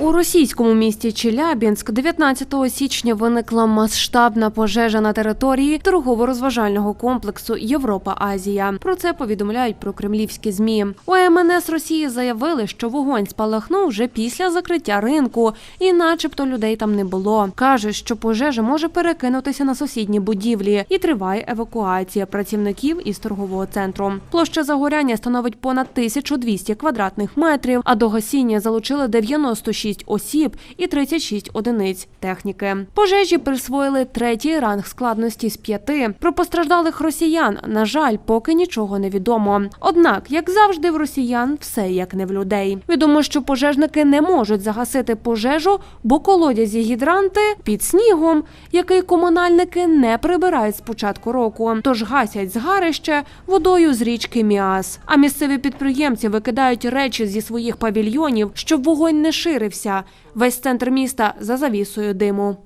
У російському місті Челябінськ 19 січня виникла масштабна пожежа на території торгово-розважального комплексу Європа-Азія. Про це повідомляють про кремлівські змі. У МНС Росії заявили, що вогонь спалахнув вже після закриття ринку, і, начебто, людей там не було. кажуть, що пожежа може перекинутися на сусідні будівлі і триває евакуація працівників із торгового центру. Площа загоряння становить понад 1200 квадратних метрів, а до гасіння залучили 96 осіб і 36 одиниць техніки. Пожежі присвоїли третій ранг складності з п'яти. Про постраждалих росіян, на жаль, поки нічого не відомо. Однак, як завжди, в росіян все як не в людей. Відомо, що пожежники не можуть загасити пожежу, бо колодязі гідранти під снігом, який комунальники не прибирають з початку року. Тож гасять згарище водою з річки Міас. А місцеві підприємці викидають речі зі своїх павільйонів, щоб вогонь не ширився. Весь центр міста за завісою диму.